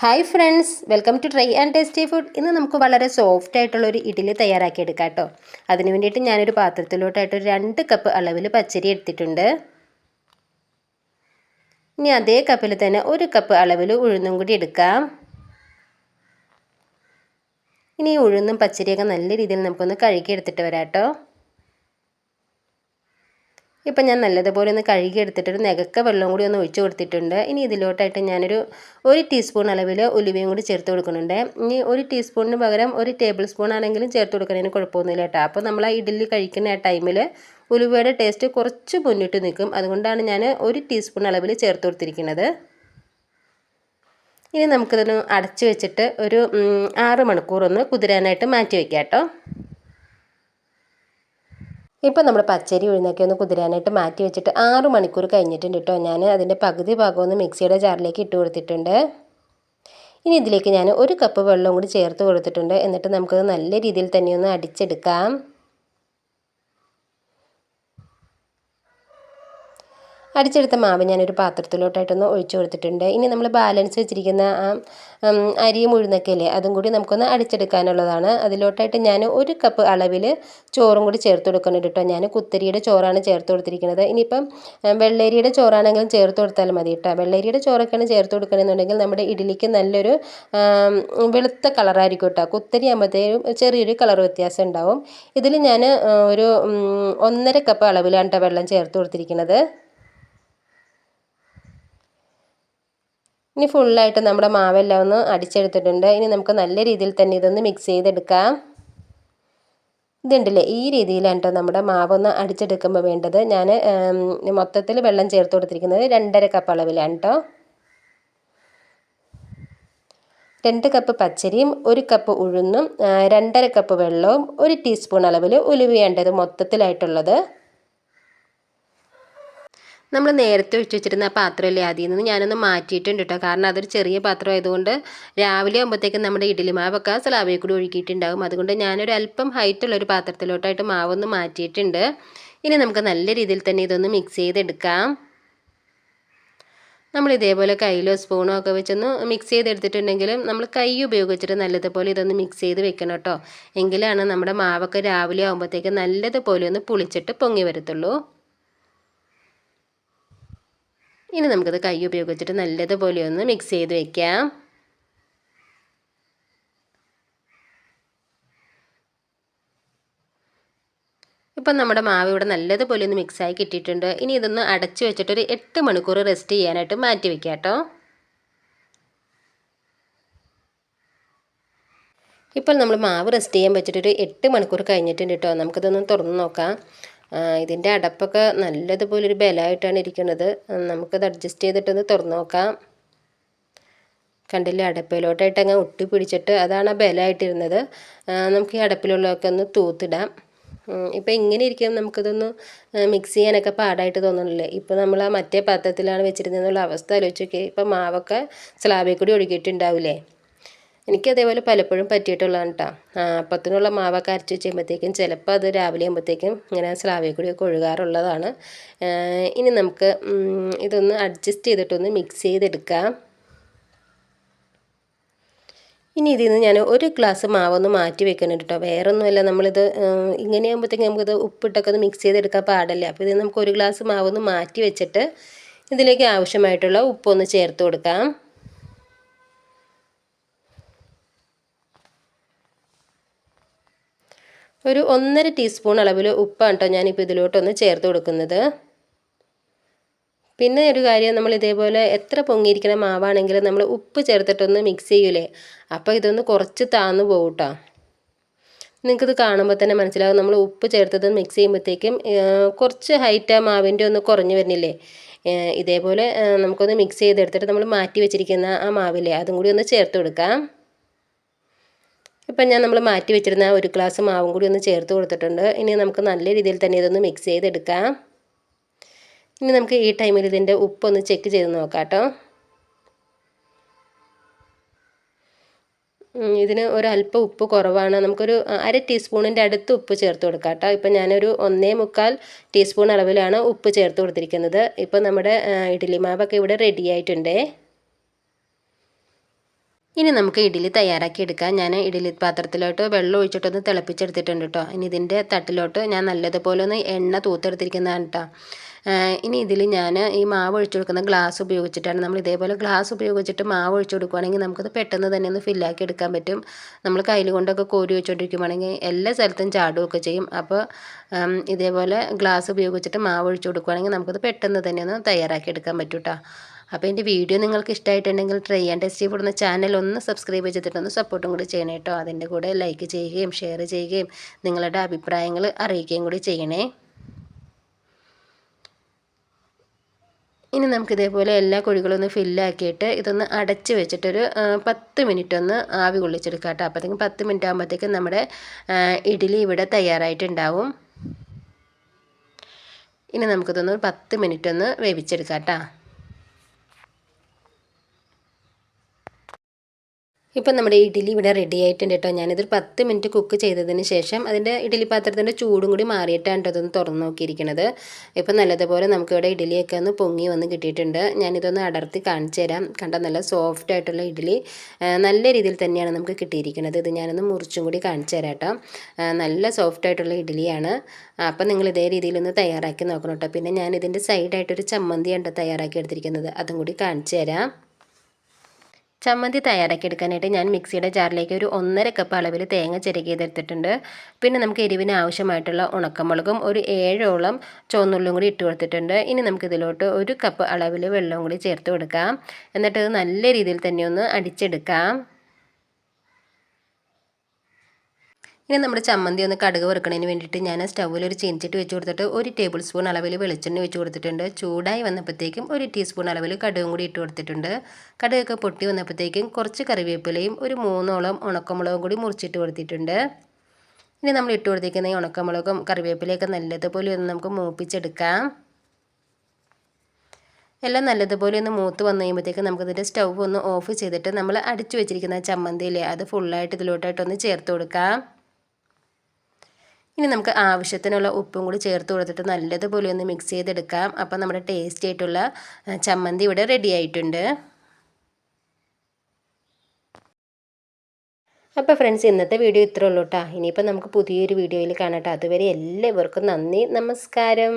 Hi friends welcome to try and tasty food ഇന്ന് നമുക്ക് വളരെ സോഫ്റ്റ് ആയിട്ടുള്ള ഒരു ഇഡ്ഡലി തയ്യാറാക്കി എടുക്കാം കേട്ടോ. അതിന് വേണ്ടിയിട്ട് ഞാനൊരു പാത്രത്തിലോട്ടായിട്ട് ഒരു രണ്ട് കപ്പ് അളവിൽ പച്ചരി എടുത്തിട്ടുണ്ട്. ഇനി അതേ കപ്പിൽ തന്നെ ഒരു കപ്പ് അളവിൽ ഉഴുന്നും കൂടി എടുക്കാം. ഇനി ഉഴുന്നും പച്ചരിയൊക്കെ നല്ല രീതിയിൽ നമുക്കൊന്ന് കഴുകി എടുത്തിട്ട് വരാം കേട്ടോ. ഇപ്പം ഞാൻ നല്ലതുപോലെ ഒന്ന് കഴുകി എടുത്തിട്ടൊരു നെകക്ക വെള്ളം കൂടി ഒന്ന് ഒഴിച്ച് കൊടുത്തിട്ടുണ്ട്. ഇനി ഇതിലോട്ടായിട്ട് ഞാനൊരു ഒരു ടീസ്പൂൺ അളവിൽ ഉലുവയും കൂടി ചേർത്ത് കൊടുക്കുന്നുണ്ട്. ഇനി ഒരു ടീസ്പൂണിന് പകരം ഒരു ടേബിൾ സ്പൂൺ ആണെങ്കിലും ചേർത്ത് കൊടുക്കുന്നതിന് കുഴപ്പമൊന്നുമില്ല കേട്ടോ. അപ്പോൾ നമ്മൾ ആ ഇഡ്ഡലി കഴിക്കുന്ന ആ ടൈമിൽ ഉലുവയുടെ ടേസ്റ്റ് കുറച്ച് മുന്നിട്ട് നിൽക്കും. അതുകൊണ്ടാണ് ഞാൻ ഒരു ടീസ്പൂൺ അളവിൽ ചേർത്ത് കൊടുത്തിരിക്കുന്നത്. ഇനി നമുക്കിതൊന്ന് അടച്ച് വെച്ചിട്ട് ഒരു ആറ് മണിക്കൂർ ഒന്ന് കുതിരാനായിട്ട് മാറ്റി വയ്ക്കാം കേട്ടോ. ഇപ്പം നമ്മൾ പച്ചരി ഉഴുന്നൊക്കെ ഒന്ന് കുതിരാനായിട്ട് മാറ്റി വെച്ചിട്ട് ആറ് മണിക്കൂർ കഴിഞ്ഞിട്ടുണ്ട് കേട്ടോ. ഞാൻ അതിന്റെ പകുതി ഭാഗം ഒന്ന് മിക്സിയുടെ ജാറിലേക്ക് ഇട്ട് കൊടുത്തിട്ടുണ്ട്. ഇനി ഇതിലേക്ക് ഞാൻ ഒരു കപ്പ് വെള്ളം കൂടി ചേർത്ത് കൊടുത്തിട്ടുണ്ട്. എന്നിട്ട് നമുക്കത് നല്ല രീതിയിൽ തന്നെ ഒന്ന് അടിച്ചെടുക്കാം. അടിച്ചെടുത്ത മാവ് ഞാനൊരു പാത്രത്തിലോട്ടായിട്ടൊന്ന് ഒഴിച്ചു കൊടുത്തിട്ടുണ്ട്. ഇനി നമ്മൾ ബാലൻസ് വെച്ചിരിക്കുന്ന ആ ഉഴുന്നൊക്കെ ഇല്ലേ അതും കൂടി നമുക്കൊന്ന് അടിച്ചെടുക്കാനുള്ളതാണ്. അതിലോട്ടായിട്ട് ഞാൻ ഒരു കപ്പ് അളവിൽ ചോറും കൂടി ചേർത്ത് കൊടുക്കുന്നുണ്ട് കേട്ടോ ഞാൻ കുത്തരിയുടെ ചോറാണ് ചേർത്ത് കൊടുത്തിരിക്കുന്നത്. ഇനിയിപ്പം വെള്ളരിയുടെ ചോറാണെങ്കിലും ചേർത്ത് കൊടുത്താൽ മതി കേട്ടോ വെള്ളരിയുടെ ചോറൊക്കെയാണ് ചേർത്ത് കൊടുക്കണമെന്നുണ്ടെങ്കിൽ നമ്മുടെ ഇഡ്ഡലിക്ക് നല്ലൊരു വെളുത്ത കളറായിരിക്കും കേട്ടോ കുത്തരി ആകുമ്പോഴത്തേക്കും ചെറിയൊരു കളർ വ്യത്യാസം ഉണ്ടാവും. ഇതിൽ ഞാൻ ഒരു ഒന്നര കപ്പ് അളവിലാണ് കേട്ടോ വെള്ളം ചേർത്ത് കൊടുത്തിരിക്കുന്നത്. ഇനി ഫുള്ളായിട്ട് നമ്മുടെ മാവെല്ലാം ഒന്ന് അടിച്ചെടുത്തിട്ടുണ്ട്. ഇനി നമുക്ക് നല്ല രീതിയിൽ തന്നെ ഇതൊന്ന് മിക്സ് ചെയ്തെടുക്കാം. ഇതുണ്ടല്ലേ ഈ രീതിയിലാണ് കേട്ടോ നമ്മുടെ മാവൊന്ന് അടിച്ചെടുക്കുമ്പോൾ വേണ്ടത്. ഞാൻ മൊത്തത്തിൽ വെള്ളം ചേർത്ത് കൊടുത്തിരിക്കുന്നത് രണ്ടര കപ്പ് അളവിലാണ് കേട്ടോ രണ്ട് കപ്പ് പച്ചരിയും ഒരു കപ്പ് ഉഴുന്നും രണ്ടര കപ്പ് വെള്ളവും ഒരു ടീസ്പൂൺ അളവിൽ ഉലുവയേണ്ടത് മൊത്തത്തിലായിട്ടുള്ളത്. നമ്മൾ നേരത്തെ ഒഴിച്ച് വെച്ചിരുന്ന പാത്രമല്ലേ അതിൽ നിന്ന് ഞാനൊന്ന് മാറ്റിയിട്ടുണ്ട് കേട്ടോ കാരണം അതൊരു ചെറിയ പാത്രം ആയതുകൊണ്ട് രാവിലെ ആകുമ്പോഴത്തേക്കും നമ്മുടെ ഇഡ്ഡലി മാവൊക്കെ സ്ലാബിൽ കൂടി ഒഴുകിയിട്ടുണ്ടാകും അതുകൊണ്ട് ഞാനൊരു അല്പം ഹൈറ്റുള്ള ഒരു പാത്രത്തിലോട്ടായിട്ട് മാവൊന്ന് മാറ്റിയിട്ടുണ്ട്. ഇനി നമുക്ക് നല്ല രീതിയിൽ തന്നെ ഇതൊന്ന് മിക്സ് ചെയ്തെടുക്കാം. നമ്മൾ ഇതേപോലെ കയ്യിലോ സ്പൂണോ ഒക്കെ വെച്ചൊന്ന് മിക്സ് ചെയ്തെടുത്തിട്ടുണ്ടെങ്കിലും നമ്മൾ കൈ ഉപയോഗിച്ചിട്ട് നല്ലതുപോലെ ഇതൊന്ന് മിക്സ് ചെയ്ത് വെക്കണം കേട്ടോ എങ്കിലാണ് നമ്മുടെ മാവൊക്കെ രാവിലെ ആകുമ്പോഴത്തേക്ക് നല്ലതുപോലെ ഒന്ന് പുളിച്ചിട്ട് പൊങ്ങി വരത്തുള്ളൂ. ഇനി നമുക്കത് കൈ ഉപയോഗിച്ചിട്ട് നല്ലതുപോലെ ഒന്ന് മിക്സ് ചെയ്ത് വെക്കാം. ഇപ്പം നമ്മുടെ മാവ് ഇവിടെ നല്ലതുപോലെ ഒന്ന് മിക്സായി കിട്ടിയിട്ടുണ്ട്. ഇനി ഇതൊന്ന് അടച്ചു വെച്ചിട്ട് ഒരു എട്ട് മണിക്കൂർ റെസ്റ്റ് ചെയ്യാനായിട്ട് മാറ്റി വെക്കാം കേട്ടോ. ഇപ്പോൾ നമ്മൾ മാവ് റെസ്റ്റ് ചെയ്യാൻ വെച്ചിട്ടൊരു എട്ട് മണിക്കൂർ കഴിഞ്ഞിട്ടുണ്ട് കേട്ടോ. നമുക്കിതൊന്ന് തുറന്ന് നോക്കാം. ഇതിന്റെ അടപ്പൊക്കെ നല്ലതുപോലെ ഒരു ബലമായിട്ടാണ് ഇരിക്കുന്നത്. നമുക്കത് അഡ്ജസ്റ്റ് ചെയ്തിട്ടൊന്ന് തുറന്നു നോക്കാം. കണ്ടില്ല അടപ്പിലോട്ടായിട്ട് അങ്ങ് ഒട്ടി പിടിച്ചിട്ട് അതാണ് ആ ബലമായിട്ടിരുന്നത്. നമുക്ക് ഈ അടപ്പിലുള്ളതൊക്കെ ഒന്ന് തൂത്തിടാം. ഇപ്പം ഇങ്ങനെ ഇരിക്കും നമുക്കിതൊന്ന് മിക്സ് ചെയ്യാനൊക്കെ പാടായിട്ട് തോന്നണില്ലേ ഇപ്പോൾ നമ്മൾ ആ മറ്റേ പാത്രത്തിലാണ് വെച്ചിരുന്നതെന്നുള്ള അവസ്ഥ ആലോചിച്ച് നോക്കി ഇപ്പം മാവൊക്കെ സ്ലാബിൽ കൂടി ഒഴുകിയിട്ടുണ്ടാവില്ലേ എനിക്ക് അതേപോലെ പലപ്പോഴും പറ്റിയിട്ടുള്ളതാണ് കേട്ടോ അപ്പത്തിനുള്ള മാവൊക്കെ അരച്ച് വെച്ചുമ്പോഴത്തേക്കും ചിലപ്പോൾ അത് രാവിലെ ആകുമ്പോഴത്തേക്കും ഇങ്ങനെ സ്ലാവിൽ കൂടിയൊക്കെ ഒഴുകാറുള്ളതാണ്. ഇനി നമുക്ക് ഇതൊന്ന് അഡ്ജസ്റ്റ് ചെയ്തിട്ടൊന്ന് മിക്സ് ചെയ്തെടുക്കാം. ഇനി ഇതിൽ നിന്ന് ഞാൻ ഒരു ഗ്ലാസ് മാവൊന്ന് മാറ്റി വെക്കുന്നുണ്ട് കേട്ടോ വേറെ ഒന്നുമല്ല നമ്മളിത് ഇങ്ങനെയാകുമ്പോഴത്തേക്കും നമുക്കിത് ഉപ്പിട്ടൊക്കെ ഒന്ന് മിക്സ് ചെയ്തെടുക്കാൻ പാടല്ലേ. അപ്പോൾ ഇത് നമുക്ക് ഒരു ഗ്ലാസ് മാവൊന്ന് മാറ്റി വെച്ചിട്ട് ഇതിലേക്ക് ആവശ്യമായിട്ടുള്ള ഉപ്പൊന്ന് ചേർത്ത് കൊടുക്കാം. ഒരു ഒന്നര ടീസ്പൂൺ അളവിൽ ഉപ്പാണ് കേട്ടോ ഞാനിപ്പോൾ ഇതിലോട്ടൊന്ന് ചേർത്ത് കൊടുക്കുന്നത്. പിന്നെ ഒരു കാര്യം നമ്മൾ ഇതേപോലെ എത്ര പൊങ്ങിയിരിക്കുന്ന മാവാണെങ്കിലും നമ്മൾ ഉപ്പ് ചേർത്തിട്ടൊന്ന് മിക്സ് ചെയ്യൂലേ? അപ്പോൾ ഇതൊന്ന് കുറച്ച് താന്നു പോകും കേട്ടോ നിങ്ങൾക്കിത് കാണുമ്പോൾ തന്നെ മനസ്സിലാകും നമ്മൾ ഉപ്പ് ചേർത്തത് മിക്സ് ചെയ്യുമ്പോഴത്തേക്കും കുറച്ച് ഹൈറ്റ് ആ മാവിന്റെ ഒന്ന് കുറഞ്ഞു വരുന്നില്ലേ? ഇതേപോലെ നമുക്കൊന്ന് മിക്സ് ചെയ്തെടുത്തിട്ട് നമ്മൾ മാറ്റി വെച്ചിരിക്കുന്ന ആ മാവില്ലേ അതും കൂടി ഒന്ന് ചേർത്ത് കൊടുക്കാം. ഇപ്പം ഞാൻ നമ്മൾ മാറ്റി വെച്ചിരുന്ന ഒരു ഗ്ലാസ് മാവും കൂടി ഒന്ന് ചേർത്ത് കൊടുത്തിട്ടുണ്ട്. ഇനി നമുക്ക് നല്ല രീതിയിൽ തന്നെ ഇതൊന്ന് മിക്സ് ചെയ്തെടുക്കാം. ഇനി നമുക്ക് ഈ ടൈമിൽ ഇതിന്റെ ഉപ്പൊന്ന് ചെക്ക് ചെയ്ത് നോക്കാം കേട്ടോ. ഇതിന് ഒരല്പം ഉപ്പ് കുറവാണ്. നമുക്കൊരു അര ടീസ്പൂണിന്റെ അടുത്ത് ഉപ്പ് ചേർത്ത് കൊടുക്കാം കേട്ടോ. ഇപ്പം ഞാനൊരു ഒന്നേ മുക്കാൽ ടീസ്പൂൺ അളവിലാണ് ഉപ്പ് ചേർത്ത് കൊടുത്തിരിക്കുന്നത്. ഇപ്പം നമ്മുടെ ഇഡ്ഡലി മാവൊക്കെ ഇവിടെ റെഡി ആയിട്ടുണ്ടേ. ഇനി നമുക്ക് ഇഡ്ഡലി തയ്യാറാക്കി എടുക്കാം. ഞാൻ ഇഡ്ഡലി പാത്രത്തിലോട്ട് വെള്ളം ഒഴിച്ചിട്ടൊന്ന് തിളപ്പിച്ചെടുത്തിട്ടുണ്ട് കേട്ടോ. ഇനി ഇതിന്റെ തട്ടിലോട്ട് ഞാൻ നല്ലതുപോലെ ഒന്ന് എണ്ണ തൂത്തെടുത്തിരിക്കുന്നതാണ് കേട്ടോ. ഇനി ഇതിൽ ഞാൻ ഈ മാവ് ഒഴിച്ചു കൊടുക്കുന്ന ഗ്ലാസ് ഉപയോഗിച്ചിട്ടാണ് നമ്മൾ ഇതേപോലെ ഗ്ലാസ് ഉപയോഗിച്ചിട്ട് മാവ് ഒഴിച്ചു കൊടുക്കുകയാണെങ്കിൽ നമുക്കത് പെട്ടെന്ന് തന്നെ ഒന്ന് ഫില്ലാക്കി എടുക്കാൻ പറ്റും. നമ്മൾ കയ്യിൽ കൊണ്ടൊക്കെ കോരി വെച്ചുകൊണ്ടിരിക്കുവാണെങ്കിൽ എല്ലാ സ്ഥലത്തും ചാടുകയൊക്കെ ചെയ്യും. അപ്പോൾ ഇതേപോലെ ഗ്ലാസ് ഉപയോഗിച്ചിട്ട് മാവ് ഒഴിച്ചു കൊടുക്കുകയാണെങ്കിൽ നമുക്കത് പെട്ടെന്ന് തന്നെ ഒന്ന് തയ്യാറാക്കി എടുക്കാൻ പറ്റൂട്ടോ അപ്പോൾ എന്റെ വീഡിയോ നിങ്ങൾക്ക് ഇഷ്ടമായിട്ടുണ്ടെങ്കിൽ ട്രൈ ആൻഡ് ടെസ്റ്റ് കൂടുന്ന ചാനൽ ഒന്ന് സബ്സ്ക്രൈബ് ചെയ്തിട്ടൊന്ന് സപ്പോർട്ടും കൂടി ചെയ്യണേ കേട്ടോ അതിന്റെ കൂടെ ലൈക്ക് ചെയ്യുകയും ഷെയർ ചെയ്യുകയും നിങ്ങളുടെ അഭിപ്രായങ്ങൾ അറിയിക്കുകയും കൂടി ചെയ്യണേ. ഇനി നമുക്ക് ഇതേപോലെ എല്ലാ കുഴികളും ഒന്ന് ഫില്ലാക്കിയിട്ട് ഇതൊന്ന് അടച്ച് വെച്ചിട്ടൊരു പത്ത് മിനിറ്റ് ഒന്ന് ആവി കൊള്ളിച്ചെടുക്കാം കേട്ടോ അപ്പോഴത്തേക്കും പത്ത് മിനിറ്റ് ആകുമ്പോഴത്തേക്കും നമ്മുടെ ഇഡ്ഡലി ഇവിടെ തയ്യാറായിട്ടുണ്ടാവും. ഇനി നമുക്കിതൊന്ന് പത്ത് മിനിറ്റ് ഒന്ന് വേവിച്ചെടുക്കാം കേട്ടോ ഇപ്പം നമ്മുടെ ഇഡ്ഡലി ഇവിടെ റെഡി ആയിട്ടുണ്ട് കേട്ടോ. ഞാനിതൊരു പത്ത് മിനിറ്റ് കുക്ക് ചെയ്തതിന് ശേഷം അതിന്റെ ഇഡ്ഡലി പാത്രത്തിന്റെ ചൂടും കൂടി മാറിയിട്ടാണ് കേട്ടോ ഇതൊന്ന് തുറന്ന് നോക്കിയിരിക്കുന്നത് ഇപ്പം നല്ലതുപോലെ നമുക്കിവിടെ ഇഡ്ഡലിയൊക്കെ ഒന്ന് പൊങ്ങി വന്ന് കിട്ടിയിട്ടുണ്ട്. ഞാനിതൊന്ന് അടർത്തി കാണിച്ചു തരാം. കണ്ട നല്ല സോഫ്റ്റ് ആയിട്ടുള്ള ഇഡ്ഡലി. നല്ല രീതിയിൽ തന്നെയാണ് നമുക്ക് കിട്ടിയിരിക്കുന്നത് ഇത് ഞാനൊന്ന് മുറിച്ചും കൂടി കാണിച്ചു തരാം കേട്ടോ. നല്ല സോഫ്റ്റ് ആയിട്ടുള്ള ഇഡ്ഡലിയാണ്. അപ്പം നിങ്ങൾ ഇതേ രീതിയിലൊന്ന് തയ്യാറാക്കി നോക്കണം കേട്ടോ. പിന്നെ ഞാനിതിന്റെ സൈഡായിട്ടൊരു ചമ്മന്തിയാണ് തയ്യാറാക്കി എടുത്തിരിക്കുന്നത്. അതും കൂടി കാണിച്ചു തരാം. ചമ്മന്തി തയ്യാറാക്കി എടുക്കാനായിട്ട് ഞാൻ മിക്സിയുടെ ജാറിലേക്ക് ഒരു ഒന്നര കപ്പ് അളവിൽ തേങ്ങ ചിരകിയതെടുത്തിട്ടുണ്ട്. പിന്നെ നമുക്ക് എരിവിന് ആവശ്യമായിട്ടുള്ള ഉണക്കമുളകും ഒരു ഏഴോളം ചുവന്നുള്ളും കൂടി ഇട്ട് കൊടുത്തിട്ടുണ്ട്. ഇനി നമുക്കിതിലോട്ട് ഒരു കപ്പ് അളവിൽ വെള്ളവും കൂടി ചേർത്ത് കൊടുക്കാം. എന്നിട്ട് നല്ല രീതിയിൽ തന്നെ ഒന്ന് അടിച്ചെടുക്കാം. ഇനി നമ്മുടെ ചമ്മന്തി ഒന്ന് കടുക് വറുക്കണതിന് വേണ്ടിയിട്ട് ഞാൻ സ്റ്റൗവിൽ ഒരു ചീനിച്ചിട്ട് വെച്ച് കൊടുത്തിട്ട് ഒരു ടേബിൾ സ്പൂൺ അളവിൽ വെളിച്ചെണ്ണ വെച്ച് കൊടുത്തിട്ടുണ്ട്. ചൂടായി വന്നപ്പോഴത്തേക്കും ഒരു ടീസ്പൂൺ അളവിൽ കടുകും കൂടി ഇട്ട് കൊടുത്തിട്ടുണ്ട്. കടുകൊക്കെ പൊട്ടി വന്നപ്പോഴത്തേക്കും കുറച്ച് കറിവേപ്പിലയും ഒരു മൂന്നോളം ഉണക്കമുളകും കൂടി മുറിച്ചിട്ട് കൊടുത്തിട്ടുണ്ട്. ഇനി നമ്മൾ ഇട്ട് കൊടുത്തിരിക്കുന്ന ഈ ഉണക്കമുളകും കറിവേപ്പിലയൊക്കെ നല്ലതുപോലെ ഒന്ന് നമുക്ക് മൂപ്പിച്ചെടുക്കാം. എല്ലാം നല്ലതുപോലെ ഒന്ന് മൂത്ത് വന്നു കഴിയുമ്പോഴത്തേക്ക് നമുക്കിതിന്റെ സ്റ്റൗ ഒന്ന് ഓഫ് ചെയ്തിട്ട് നമ്മൾ അടിച്ചു വെച്ചിരിക്കുന്ന ചമ്മന്തിയില്ലേ അത് ഫുള്ളായിട്ട് ഇതിലോട്ടായിട്ടൊന്ന് ചേർത്ത് കൊടുക്കാം. ഇനി നമുക്ക് ആവശ്യത്തിനുള്ള ഉപ്പും കൂടി ചേർത്ത് കൊടുത്തിട്ട് നല്ലതുപോലെ ഒന്ന് മിക്സ് ചെയ്തെടുക്കാം. അപ്പം നമ്മുടെ ടേസ്റ്റി ആയിട്ടുള്ള ചമ്മന്തി ഇവിടെ റെഡി ആയിട്ടുണ്ട്. അപ്പോൾ ഫ്രണ്ട്സ് ഇന്നത്തെ വീഡിയോ ഇത്രേ ഉള്ളൂ കേട്ടോ ഇനിയിപ്പോൾ നമുക്ക് പുതിയൊരു വീഡിയോയിൽ കാണാം കേട്ടോ അതുവരെ എല്ലാവർക്കും നന്ദി. നമസ്കാരം.